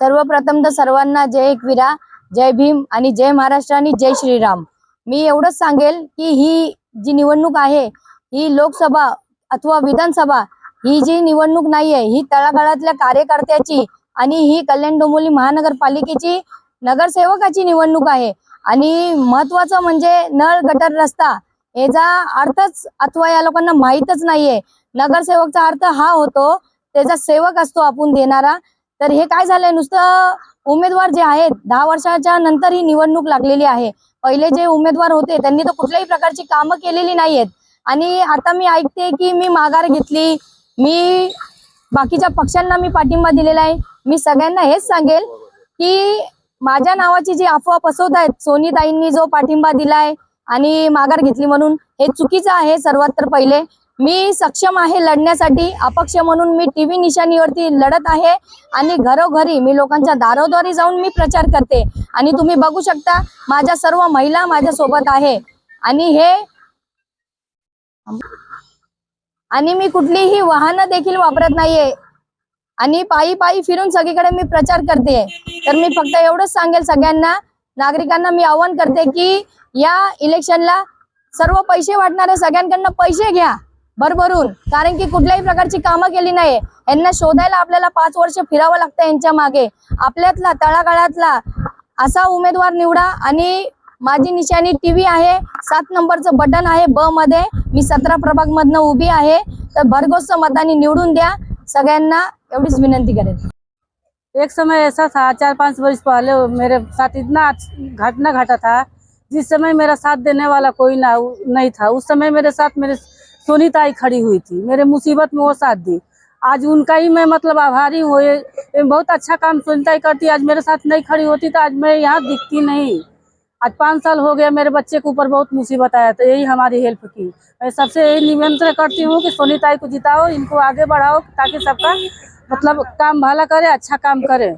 सर्वप्रथम तर सर्वांना जय एकविरा जय भीम आणि जय महाराष्ट्र आणि जय श्रीराम. मी एवढंच सांगेल की ही जी निवडणूक आहे ही लोकसभा अथवा विधानसभा ही जी निवडणूक नाहीये ही तळागाळातल्या कार्यकर्त्याची आणि ही कल्याण डोंबिवली महानगरपालिकेची नगरसेवकाची निवडणूक आहे. आणि महत्वाचं म्हणजे नळ गटर रस्ता याचा अर्थच अथवा या लोकांना माहीतच नाहीये. नगरसेवकचा अर्थ हा होतो त्याचा सेवक असतो आपण देणारा. तर हे काय झालंय? नुसतं उमेदवार जे आहेत दहा वर्षाच्या नंतर ही निवडणूक लागलेली आहे. पहिले जे उमेदवार होते त्यांनी तर कुठल्याही प्रकारची कामं केलेली नाहीयेत. आणि आता मी ऐकते की मी माघार घेतली. मी बाकीच्या पक्षांना मी पाठिंबा दिलेला आहे. मी सगळ्यांना हेच सांगेल की माझ्या नावाची जी अफवा पसवत आहेत सोनीताईंनी जो पाठिंबा दिलाय आणि माघार घेतली म्हणून हे चुकीचं आहे सर्वात तर पहिले. मी सक्षम आहे लढण्यासाठी अपक्ष म्हणून मी टीव्ही निशाणीवरती लढत आहे आणि घरोघरी मी लोकांच्या दारोदारी जाऊन मी प्रचार करते. आणि तुम्ही बघू शकता माझ्या सर्व महिला माझ्या सोबत आहे. आणि हे आणि मी कुठलीही वाहनं देखील वापरत नाहीये. आणि पायी पायी फिरून सगळीकडे मी प्रचार करते. तर मी फक्त एवढंच सांगेल सगळ्यांना नागरिकांना मी आवाहन करते की या इलेक्शनला सर्व पैसे वाटणाऱ्या सगळ्यांकडनं पैसे घ्या. भरभरून. कारण की कुठल्याही प्रकारची कामं केली नाही. यांना शोधायला आपल्याला पाच वर्ष फिरावं लागतं यांच्या मागे. आपल्यातला तळागाळातला असा उमेदवार निवडा आणि माझी निशाणी टीव्ही आहे. सात नंबरचं बटन आहे ब मध्ये. मी सतरा प्रभाग मधनं उभी आहे. तर भरघोस मतांनी निवडून द्या. सगळ्यांना एवढीच विनंती करेल एक समय ऐसा था चार पाच वर्ष पहले मेरे साथ इतना घटना घटा था जिस समय मेरा साथ देने वाला कोई ना नहीं था उस समय मेरे साथ मेरे सोनी ताई खड़ी हुई थी। मेरे मुसीबत में वो साथ दी। आज उनका ही मैं मतलब आभारी हूँ। बहुत अच्छा काम सोनी ताई करती आज मेरे साथ नहीं खड़ी होती तो आज मैं यहाँ दिखती नहीं। आज पाँच साल हो गया मेरे बच्चे के ऊपर बहुत मुसीबत आया तो यही हमारी हेल्प की। मैं सबसे यही निमंत्रण करती हूँ कि सोनी ताई को जिताओ, इनको आगे बढ़ाओ ताकि सबका मतलब काम भला करे अच्छा काम करे।